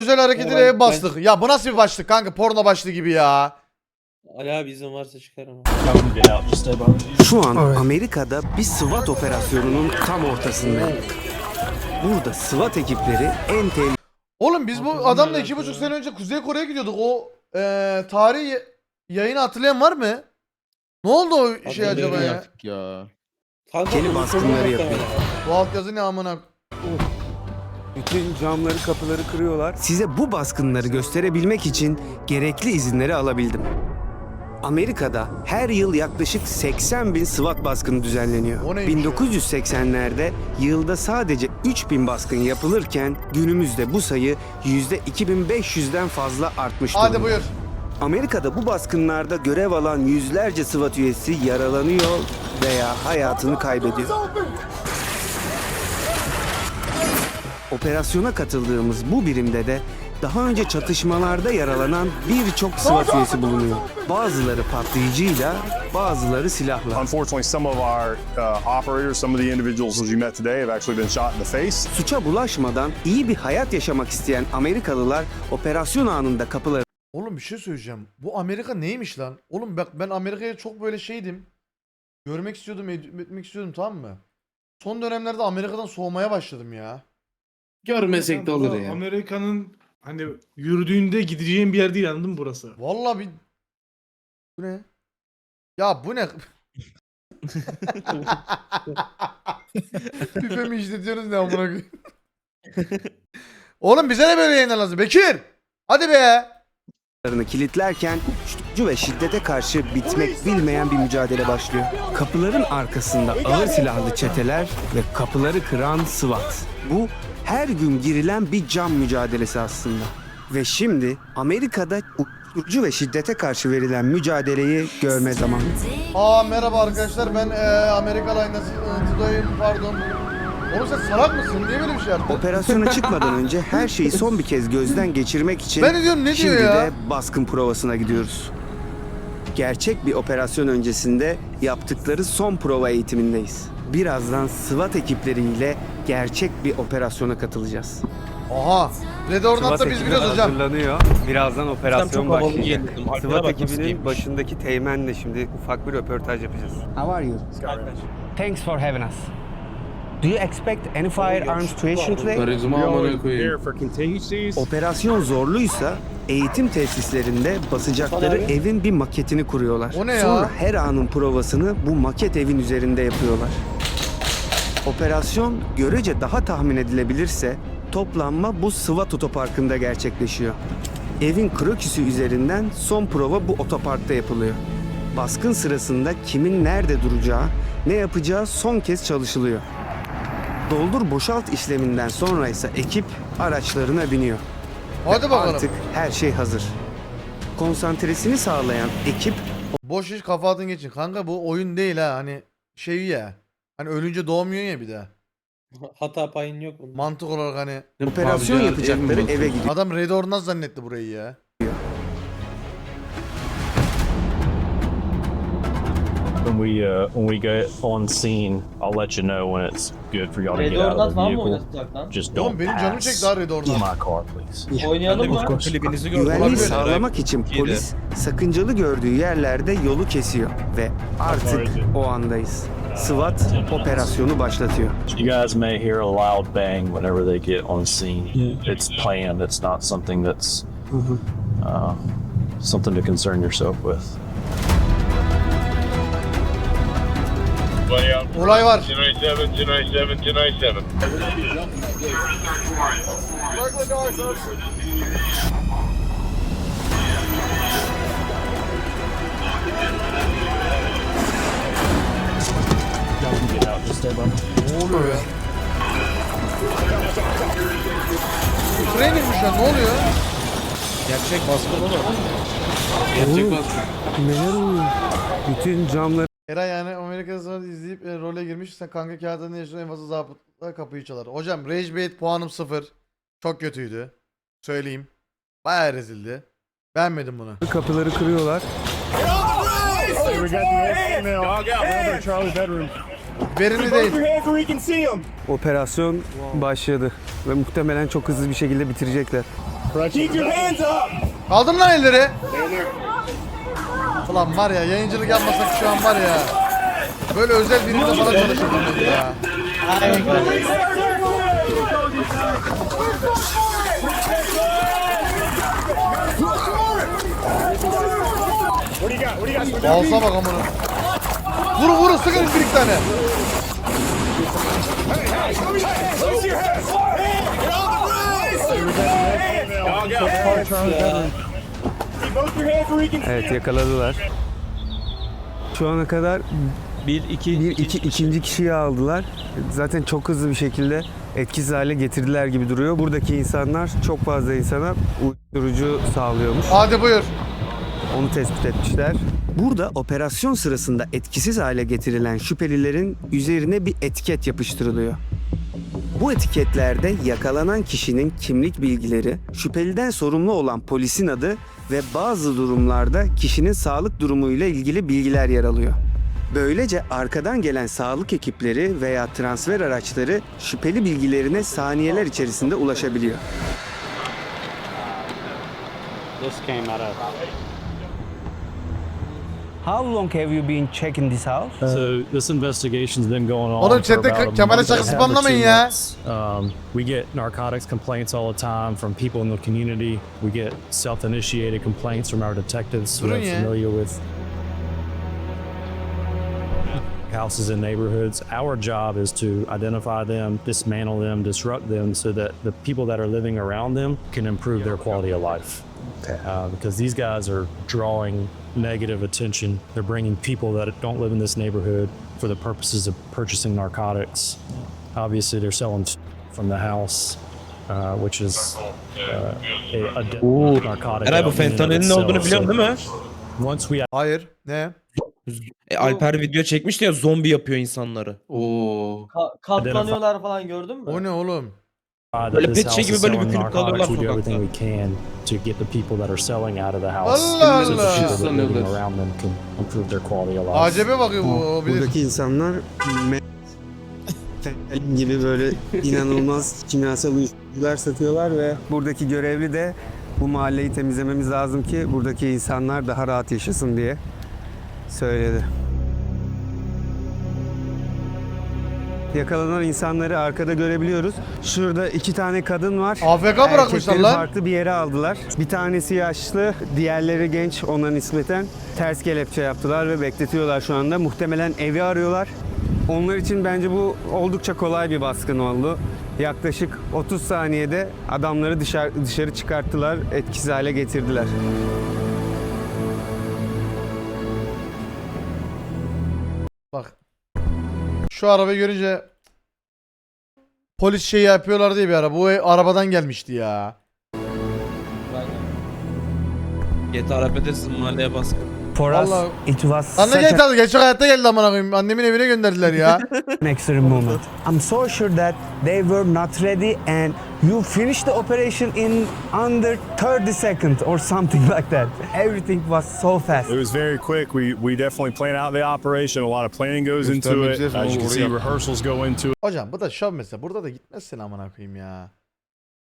Güzel hareketine Ben- ev bastık. Ya bu nasıl bir başlık kanka? Porno başlığı gibi ya. Ali abi izin varsa çıkar ama. Şu an Amerika'da bir SWAT operasyonunun tam ortasındayım. Burada SWAT ekipleri en tehlikeli Oğlum biz bu adamla iki buçuk sene önce Kuzey Kore'ye gidiyorduk. O eee tarih yayını hatırlayan var mı? Ne oldu o şey acaba ya? Baskınları yapıyor. Bu alt yazı ne amına? Bütün camları kapıları kırıyorlar. Size bu baskınları gösterebilmek için gerekli izinleri alabildim. Amerika'da her yıl yaklaşık 80 bin SWAT baskını düzenleniyor. O neymiş ya? 1980'lerde yılda sadece 3 bin baskın yapılırken günümüzde bu sayı %2500'den fazla artmış Hadi durumda. buyur. Amerika'da bu baskınlarda görev alan yüzlerce SWAT üyesi yaralanıyor veya hayatını kaybediyor. Operasyona katıldığımız bu birimde de daha önce çatışmalarda yaralanan birçok SWAT üyesi bulunuyor. Bazıları patlayıcıyla, bazıları silahla. Unfortunately, some of our uh, operators, some of the individuals as you met today, have actually been shot in the face. Suça bulaşmadan iyi bir hayat yaşamak isteyen Amerikalılar operasyon anında kapıları Oğlum bir şey söyleyeceğim. Bu Amerika neymiş lan? Oğlum bak ben Amerika'ya çok böyle şeydim. Görmek istiyordum, etmek istiyordum tamam mı? Son dönemlerde Amerika'dan soğumaya başladım ya. Görmesek de olur ya. Amerika'nın hani yürüdüğünde gideceğin bir yer değil anladın mı burası? Vallahi bir... Bu ne? Ya bu ne? Pipe mi işletiyorsunuz ne amına koyayım? Oğlum bize de böyle yayınlar lazım. Bekir! Hadi be! Kapılarını kilitlerken uyuşturucu ve şiddete karşı bitmek bilmeyen bir mücadele başlıyor. Kapıların arkasında ağır silahlı çeteler ve kapıları kıran SWAT. Bu her gün girilen bir cam mücadelesi aslında. Ve şimdi Amerika'da uyuşturucu ve şiddete karşı verilen mücadeleyi görme zamanı. Aa merhaba arkadaşlar ben eee Amerikalı aynası Tıdoy'um pardon. Oğlum sen salak mısın? Niye böyle bir şey yaptın? Operasyona çıkmadan önce her şeyi son bir kez gözden geçirmek için Ben diyorum ne şimdi diyor ya? de baskın provasına gidiyoruz. Gerçek bir operasyon öncesinde yaptıkları son prova eğitimindeyiz. Birazdan SWAT ekipleriyle gerçek bir operasyona katılacağız. Aha. Red Ornat'ta biz biliyoruz hocam. Hazırlanıyor. Birazdan operasyon çok havalı başlayacak. giyindim. Arkana SWAT bak nasıl ekibinin giyinmiş. başındaki teğmenle şimdi ufak bir röportaj yapacağız. How are you? Thanks for having us. Do you expect any firearms situation today? Karizma amına koyayım. for contingencies. Operasyon zorluysa eğitim tesislerinde basacakları evin bir maketini kuruyorlar. O ne ya? Sonra her anın provasını bu maket evin üzerinde yapıyorlar. Operasyon görece daha tahmin edilebilirse toplanma bu SWAT otoparkında gerçekleşiyor. Evin kroküsü üzerinden son prova bu otoparkta yapılıyor. Baskın sırasında kimin nerede duracağı, ne yapacağı son kez çalışılıyor. Doldur boşalt işleminden sonra ise ekip araçlarına biniyor. Hadi bakalım. Artık her şey hazır. Konsantresini sağlayan ekip Boş iş kafa atın geçin. Kanka bu oyun değil ha hani şey ya. Hani ölünce doğmuyor ya bir daha. Hata payın yok bunun. Mantık olarak hani operasyon Abi, yapacakları ev mi eve gidiyor. adam Red Ornat zannetti burayı ya. When we uh, when we get on scene, I'll let you know when it's good for y'all to Red get out Ornat of the mı vehicle. oynatacak lan? Just Oğlum don't benim canım pass çekti ha Red Ornat. my car, please. Oynayalım mı? Güvenliği Olabilir. sağlamak için polis sakıncalı gördüğü yerlerde yolu kesiyor ve artık o andayız. SWAT operasyonu başlatıyor. You guys may hear a loud bang whenever they get on scene. It's planned. It's not something that's uh, something to concern yourself with. Olay var. Ne oluyor ya? Ukrayna girmiş lan ne oluyor? Gerçek baskı olur. Gerçek baskı. Neler oluyor? Bütün camları Eray yani Amerika'da sonra izleyip e, role girmiş. Sen kanka kağıda ne yaşıyorsun en fazla zabıtla kapıyı çalar. Hocam Rage Bait puanım sıfır. Çok kötüydü. Söyleyeyim. Bayağı rezildi. Beğenmedim bunu. kapıları kırıyorlar. We got the. Charlie bedroom. Verimli değil. Operasyon başladı ve muhtemelen çok hızlı bir şekilde bitirecekler. Kaldır lan elleri. Ulan var ya yayıncılık yapmasak şu an var ya. Böyle özel birinde falan çalışırdım ya. Balsa bak amına. Vur vur sıkın bir iki tane. Evet yakaladılar. Şu ana kadar Bir, iki, bir iki ikinci kişiyi aldılar. Zaten çok hızlı bir şekilde etkisiz hale getirdiler gibi duruyor. Buradaki insanlar çok fazla insana uyuşturucu sağlıyormuş. Hadi buyur. Onu tespit etmişler. Burada operasyon sırasında etkisiz hale getirilen şüphelilerin üzerine bir etiket yapıştırılıyor. Bu etiketlerde yakalanan kişinin kimlik bilgileri, şüpheliden sorumlu olan polisin adı ve bazı durumlarda kişinin sağlık durumuyla ilgili bilgiler yer alıyor. Böylece arkadan gelen sağlık ekipleri veya transfer araçları şüpheli bilgilerine saniyeler içerisinde ulaşabiliyor. How long have you been checking this house? So this investigation's been going on. Oğlum for chatte about a Kemal'e month şaka and a half or spamlamayın two ya. months. Um, we get narcotics complaints all the time from people in the community. We get self-initiated complaints from our detectives who Durun are ya. familiar with houses and neighborhoods. Our job is to identify them, dismantle them, disrupt them so that the people that are living around them can improve their quality of life. Uh, because these guys are drawing negative attention. They're bringing people that don't live in this neighborhood for the purposes of purchasing narcotics. Obviously, they're selling from the house, uh, which is uh, a, a deadly narcotic. Eray bu out in and of fentanilin ne olduğunu itself. biliyorsun değil mi? Once we Hayır. Ne? E, Alper video çekmişti ya zombi yapıyor insanları. Oo. katlanıyorlar falan gördün mü? O ne oğlum? Böyle pet şey house is gibi böyle bükülüp kalıyorlar narcotics, we do everything sokakta. we can to get the people that are selling out of the house. Allah so the Allah. people that living around them can improve their quality of life. Acebe bakıyor bu. O bilir. Buradaki insanlar gibi böyle inanılmaz kimyasal uyuşturucular satıyorlar ve buradaki görevli de bu mahalleyi temizlememiz lazım ki buradaki insanlar daha rahat yaşasın diye söyledi. Yakalanan insanları arkada görebiliyoruz. Şurada iki tane kadın var. AFK bırakmışlar Erkekleri lan. farklı bir yere aldılar. Bir tanesi yaşlı, diğerleri genç ona nispeten. Ters kelepçe yaptılar ve bekletiyorlar şu anda. Muhtemelen evi arıyorlar. Onlar için bence bu oldukça kolay bir baskın oldu. Yaklaşık 30 saniyede adamları dışarı, dışarı çıkarttılar, etkisiz hale getirdiler. Bak. Şu arabayı görünce polis şeyi yapıyorlar diye bir ara. Bu arabadan gelmişti ya. GTA RP'desin mahalleye baskın. For Vallahi- us, it was Anne such gel tabii gerçek hayatta geldi amına koyayım. Annemin evine gönderdiler ya. extreme moment. I'm so sure that they were not ready and you finished the operation in under 30 seconds or something like that. Everything was so fast. It was very quick. We we definitely plan out the operation. A lot of planning goes into it. As you can see, rehearsals go into it. Hocam bu da şov mesela. Burada da gitmezsin amına koyayım ya.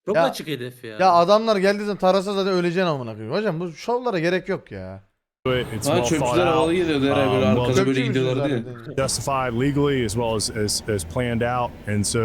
Çok Ya- açık hedef ya. Ya adamlar geldiği zaman tarasa zaten öleceksin amına koyayım. Hocam bu şovlara gerek yok ya. It's Ha well thought çöpçüler havalı out, geliyordu Eray böyle Um, arkada well, böyle Çöpçü gidiyorlardı ya. müsünüz zaten? justified legally as well as, as as planned out, and so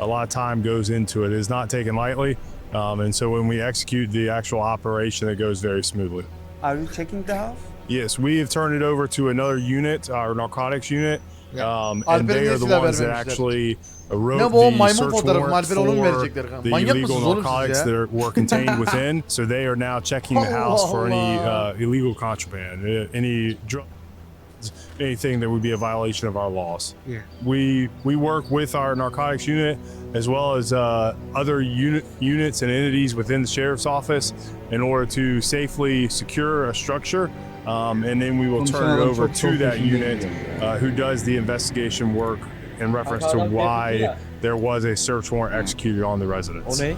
a lot of time goes into it. It is not taken lightly. Um, and so when we execute the actual operation, it goes very smoothly. Are you checking the house? Yes, we have turned it over to another unit, our narcotics unit, um, and they niye are the silah ones that vermemişler? actually Ne wrote bu the maymun search fotoğrafı mı? warrant Alper'e onu mu for verecekler kanka? the Manyak illegal mısınız oğlum siz narcotics ya? that were contained within. So they are now checking the house for any Allah. uh, illegal contraband, uh, any drugs, anything that would be a violation of our laws. Yeah. We we work with our narcotics unit as well as uh, other unit units and entities within the sheriff's office in order to safely secure a structure. Um, and then we will turn it over to that unit uh, who does the investigation work in reference to why there was a search warrant executed on the residence.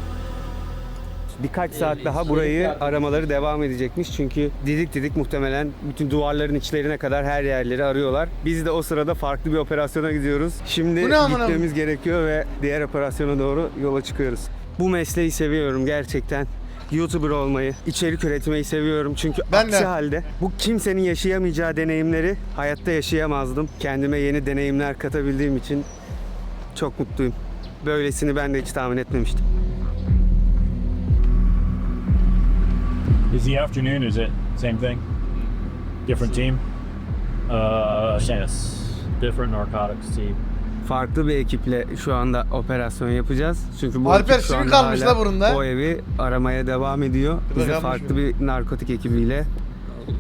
Birkaç saat daha burayı aramaları devam edecekmiş. Çünkü didik didik muhtemelen bütün duvarların içlerine kadar her yerleri arıyorlar. Biz de o sırada farklı bir operasyona gidiyoruz. Şimdi Bu ne amına- gitmemiz gerekiyor ve diğer operasyona doğru yola çıkıyoruz. Bu mesleği seviyorum gerçekten. YouTuber olmayı, içerik üretmeyi seviyorum. Çünkü Ben aksi de. halde bu kimsenin yaşayamayacağı deneyimleri hayatta yaşayamazdım. Kendime yeni deneyimler katabildiğim için çok mutluyum. Böylesini ben de hiç tahmin etmemiştim. Is the afternoon? Is it same thing? Different team? Uh, yes. Different narcotics team. Farklı bir ekiple şu anda operasyon yapacağız. Çünkü bu Alper ekip şu anda kalmış hala la burunda. o evi aramaya devam ediyor. Biz de kalmış farklı mı? bir narkotik ekibiyle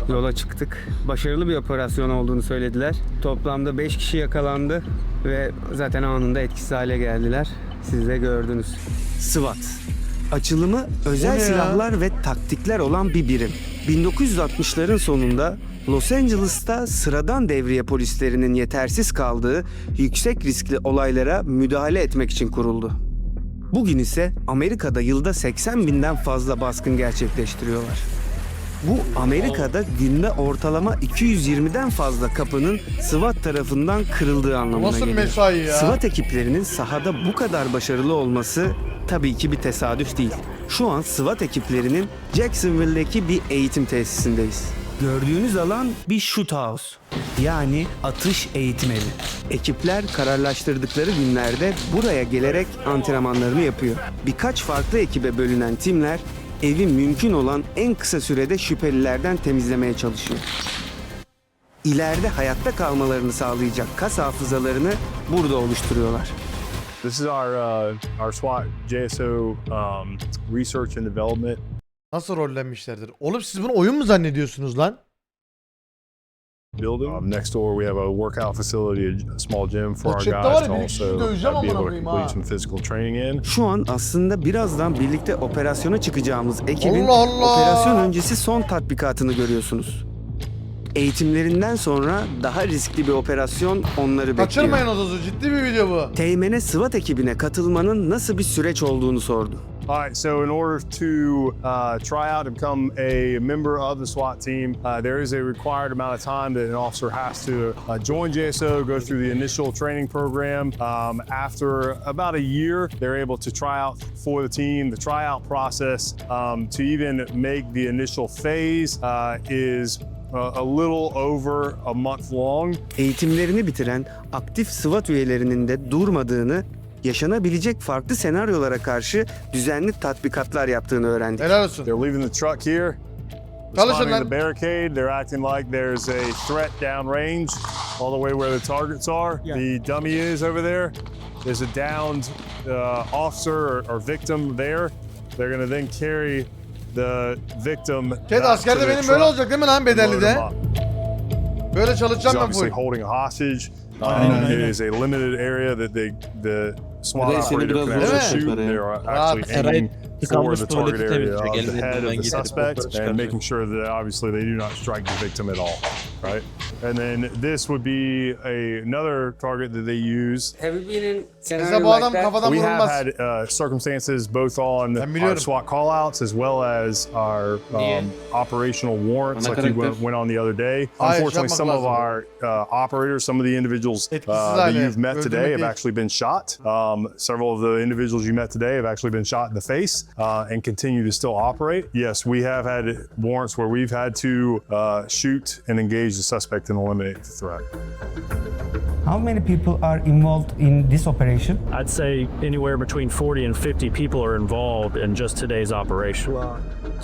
yola çıktık. Başarılı bir operasyon olduğunu söylediler. Toplamda 5 kişi yakalandı ve zaten anında etkisiz hale geldiler. Siz de gördünüz. SWAT. Açılımı özel silahlar ve taktikler olan bir birim. 1960'ların sonunda Los Angeles'ta sıradan devriye polislerinin yetersiz kaldığı yüksek riskli olaylara müdahale etmek için kuruldu. Bugün ise Amerika'da yılda 80 binden fazla baskın gerçekleştiriyorlar. Bu Amerika'da günde ortalama 220'den fazla kapının SWAT tarafından kırıldığı anlamına Nasıl geliyor. mesai ya? SWAT ekiplerinin sahada bu kadar başarılı olması tabii ki bir tesadüf değil. Şu an SWAT ekiplerinin Jacksonville'deki bir eğitim tesisindeyiz. Gördüğünüz alan bir shoot house. Yani atış eğitim evi. Ekipler kararlaştırdıkları günlerde buraya gelerek antrenmanlarını yapıyor. Birkaç farklı ekibe bölünen timler evi mümkün olan en kısa sürede şüphelilerden temizlemeye çalışıyor. İleride hayatta kalmalarını sağlayacak kas hafızalarını burada oluşturuyorlar. This is our uh, our SWAT JSO um, research and development Nasıl rollenmişlerdir? Oğlum siz bunu oyun mu zannediyorsunuz lan? building. Um, next door, we have a workout facility, a small gym for our var guys ya, to bir kişi also döveceğim uh, be amına able to koyayım complete some physical training in. Şu an aslında birazdan birlikte operasyona çıkacağımız ekibin Allah Allah! operasyon öncesi son tatbikatını görüyorsunuz. Eğitimlerinden sonra daha riskli bir operasyon onları bekliyor. Kaçırmayın o sözü. Ciddi bir video bu. Teğmen'e SWAT ekibine katılmanın nasıl bir süreç olduğunu sordu. All right, so in order to uh, try out and become a member of the SWAT team, uh, there is a required amount of time that an officer has to uh, join JSO, go through the initial training program. Um, after about a year, they're able to try out for the team. The tryout process um, to even make the initial phase uh, is uh, a little over a month long. Eğitimlerini bitiren aktif SWAT üyelerinin de durmadığını, yaşanabilecek farklı senaryolara karşı düzenli tatbikatlar yaptığını öğrendik. Helal olsun. They're leaving the truck here. Çalışın lan. the barricade, they're acting like there's a threat downrange, all the way where the targets are. The dummy is over there. There's a downed uh, officer or, or victim there. They're gonna then carry the victim. Back askerde benim böyle olacak değil mi lan and load bedelli de? them up. Böyle çalışacağım ben obviously full. holding a hostage. Um, it is a limited area that they, the Operator biraz can zor actually tutacak shoot. ya. They're actually Rahat. Eray, for the target area of temizleyecek. the head of the suspect and making sure that obviously they do not strike the victim at all, right? And then this would be a, another target that they use. Have you been in Bize bu adam kafadan we have vurulmaz. had uh, circumstances both on Ben our biliyorum. SWAT callouts as well as our Niye? um, operational warrants, Ana like you karakter. went, went on the other day. Hayır, Unfortunately, yapmak some of lazım. our uh, operators, some of the individuals uh, Etkisiz that hale, you've met öldürmek today have değil. actually been shot. Um, several of the individuals you met today have actually been shot in the face uh, and continue to still operate. Yes, we have had warrants where we've had to uh, shoot and engage the suspect and eliminate the threat. How many people are involved in this operation? I'd say anywhere between 40 and 50 people are involved in just today's operation.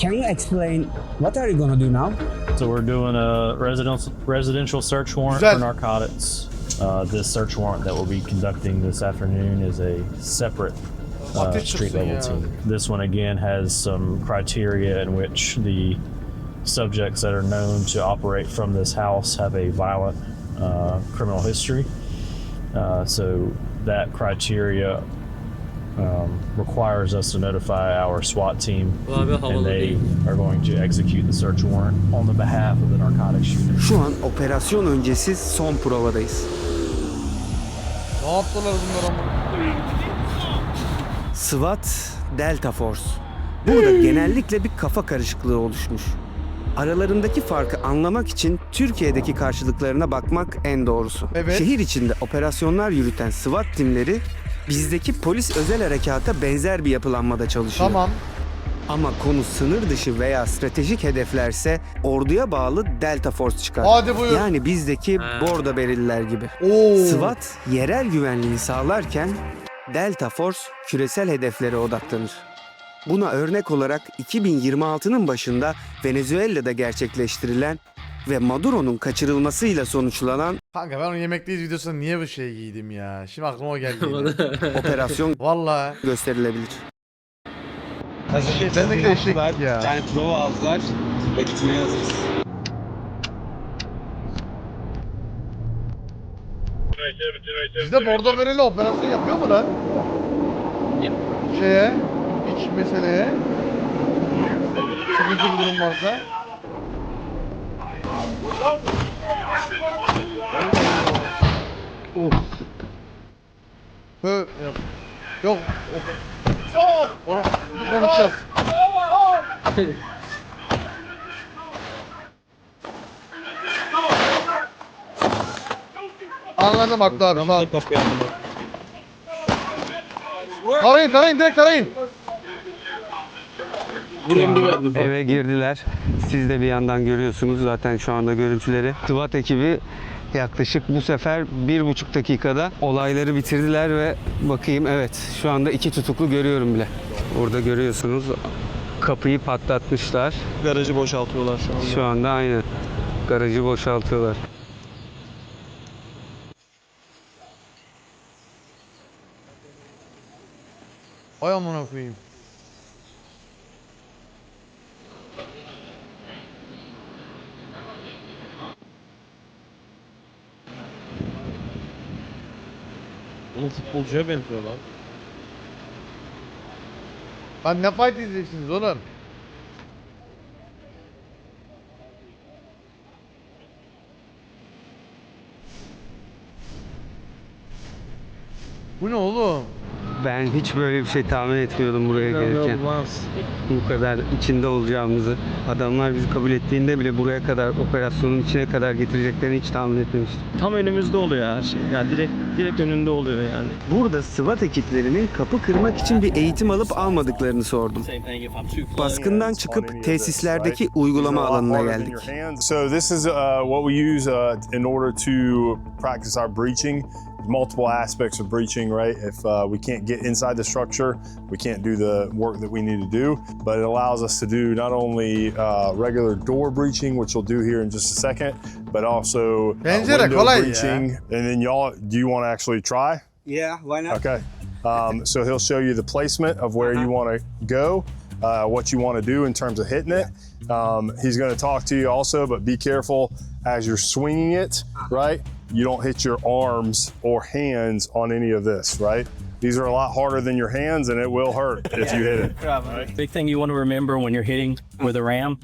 Can you explain what are you gonna do now? So we're doing a residential residential search warrant Güzel. for narcotics. Uh, this search warrant that we'll be conducting this afternoon is a separate uh, street level team. This one again has some criteria in which the subjects that are known to operate from this house have a violent uh, criminal history. Uh, so that criteria um, requires us to notify our SWAT team, Bu and they are going to execute the search warrant on the behalf of the narcotics shooter. Şu an operasyon öncesi son provadayız. Ne yaptılar bunlar ama? SWAT Delta Force. Burada genellikle bir kafa karışıklığı oluşmuş. Aralarındaki farkı anlamak için Türkiye'deki karşılıklarına bakmak en doğrusu. Evet. Şehir içinde operasyonlar yürüten SWAT timleri bizdeki polis özel harekata benzer bir yapılanmada çalışıyor. Tamam. Ama konu sınır dışı veya stratejik hedeflerse orduya bağlı Delta Force çıkar. Hadi buyur. Yani bizdeki Ha. Bordo Berililer gibi. Oo. SWAT yerel güvenliği sağlarken Delta Force küresel hedeflere odaklanır. Buna örnek olarak 2026'nın başında Venezuela'da gerçekleştirilen ve Maduro'nun kaçırılmasıyla sonuçlanan Kanka ben o yemekteyiz videosunda niye bu şey giydim ya? Şimdi aklıma o geldi yine. operasyon Vallahi. gösterilebilir. Ben de eşek ya. Yani prova aldılar. Beklemeye hazırız. Bizde bordo verili operasyon yapıyor mu lan? Şeye, iç meseleye. Sıkıntı bir durum varsa. Of. Hö, yok. Yok. Yok. Onu konuşacağız. Anladım Haklı abi. Sağ ol. Tarayın tarayın direkt tarayın. Eve girdiler. Siz de bir yandan görüyorsunuz zaten şu anda görüntüleri. SWAT ekibi yaklaşık bu sefer bir buçuk dakikada olayları bitirdiler ve bakayım evet şu anda iki tutuklu görüyorum bile. Orada görüyorsunuz kapıyı patlatmışlar. Garajı boşaltıyorlar şu anda. Şu anda aynı garajı boşaltıyorlar. Ay amına koyayım. Oğlum futbolcuya benziyor lan. Lan ne fight izleyeceksiniz oğlum? Bu ne oğlum? Ben hiç böyle bir şey tahmin etmiyordum buraya gelirken. Bu kadar içinde olacağımızı. Adamlar bizi kabul ettiğinde bile buraya kadar operasyonun içine kadar getireceklerini hiç tahmin etmemiştim. Tam önümüzde oluyor her şey. Yani direkt direkt önünde oluyor yani. Burada SWAT ekiplerinin kapı kırmak için bir eğitim alıp almadıklarını sordum. Baskından çıkıp tesislerdeki uygulama alanına geldik. So this is uh, what we use uh, in order to practice our breaching. Multiple aspects of breaching, right? If uh, we can't get inside the structure, we can't do the work that we need to do. But it allows us to do not only uh, regular door breaching, which we'll do here in just a second, but also uh, window kolay ya. breaching. And then y'all, do you want to actually try? Yeah, why not? Okay. Um, so he'll show you the placement of where you want to go, uh, what you want to do in terms of hitting it. Um, he's going to talk to you also, but be careful as you're swinging it, right? You don't hit your arms or hands on any of this, right? These are a lot harder than your hands, and it will hurt if you hit it. Big thing you want to remember when you're hitting with a ram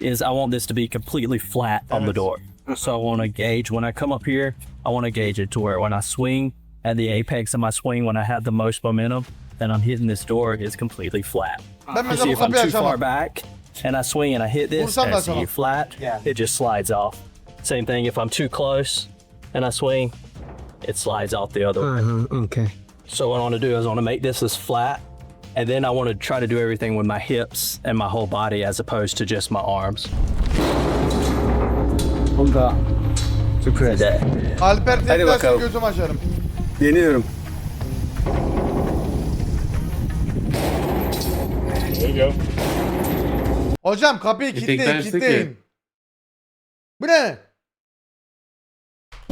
is I want this to be completely flat on the door. So I want to gauge when I come up here, I want to gauge it to where when I swing at the apex of my swing, when I have the most momentum, then I'm hitting this door is completely flat. Ben You see if I'm too far back and I swing and I hit this and I see açamam. you flat, it just slides off. Same thing if I'm too close and I swing, it slides off the other way. Uh-huh, okay. So what I want to do is I want to make this as flat, and then I want to try to do everything with my hips and my whole body as opposed to just my arms. Süper. Alper derse bakalım. gözüm açarım. Deniyorum. There you go. Hocam kapıyı kilitleyin derse ki- kilitleyin. Bu ne?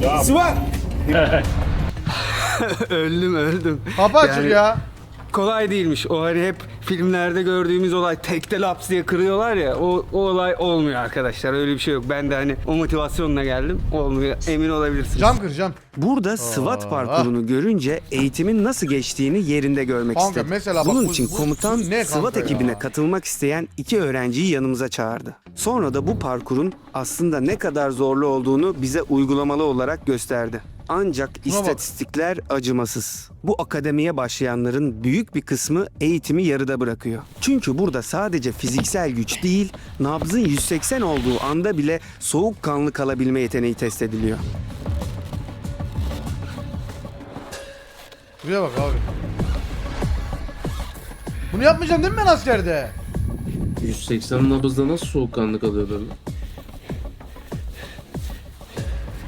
öldüm öldüm. Kapı açıl Yani- ya. Kolay değilmiş. O hani hep filmlerde gördüğümüz olay tekte laps diye kırıyorlar ya. O, o olay olmuyor arkadaşlar. Öyle bir şey yok. Ben de hani o motivasyonla geldim. Olmuyor. Emin olabilirsiniz. Cam kır cam. Burada SWAT parkurunu görünce eğitimin nasıl geçtiğini yerinde görmek Kanka istedim. mesela bak Bunun bu- için bu- komutan bu ne SWAT kanka ekibine ya? katılmak isteyen iki öğrenciyi yanımıza çağırdı. Sonra da bu parkurun aslında ne kadar zorlu olduğunu bize uygulamalı olarak gösterdi. Ancak bak. istatistikler acımasız. Bu akademiye başlayanların büyük bir kısmı eğitimi yarıda bırakıyor. Çünkü burada sadece fiziksel güç değil, nabzın 180 olduğu anda bile soğukkanlı kalabilme yeteneği test ediliyor. Buraya bak abi. Bunu yapmayacağım değil mi ben askerde? 180 nabızda nasıl soğukkanlı kalıyorlar lan?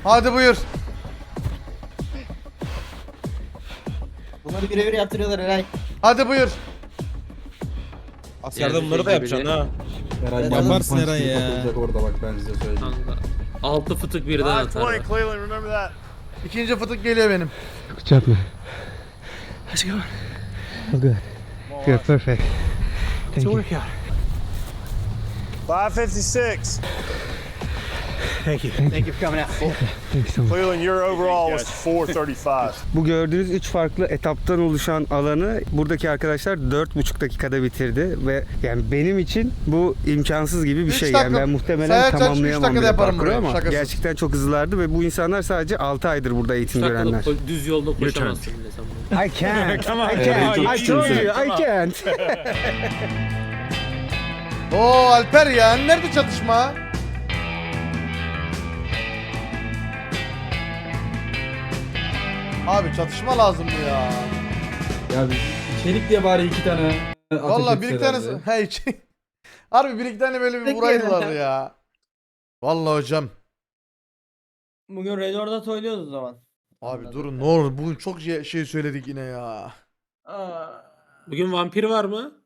Hadi buyur. Bunları birebir yaptırıyorlar Eray. Hadi buyur. Askerde bunları da yapacaksın ha. Yaparsın Eray ya. Altı fıtık birden atar. Cleveland, remember that. İkinci fıtık geliyor benim. Good job, man. How's it going? Oh, good. Good, perfect. Thank you. 556. Thank you. Thank you for coming out. Thank you so much. Cleveland, your overall was 435. Bu gördüğünüz üç farklı etaptan oluşan alanı buradaki arkadaşlar 4,5 dakikada bitirdi ve yani benim için bu imkansız gibi bir Üç şey dakika- yani ben muhtemelen Sayaç aç, üç tamamlayamam dakikada bile yaparım parkuru burayı, ama şakasız. gerçekten çok hızlılardı ve bu insanlar sadece 6 aydır burada eğitim görenler. düz yolda koşamazsın bile sen bunu. I can't. I can't. man. I told you I can't. Oo Alper ya nerede çatışma? Abi çatışma lazımdı ya. Ya içerik diye bari iki tane Valla bir iki tanesi... He iki... Harbi bir iki tane böyle bir Peki vuraydılar ya. Valla hocam. Bugün Red Ordat oynuyoruz o zaman. Abi durun ne olur bugün çok şey, şey söyledik yine ya. Bugün vampir var mı?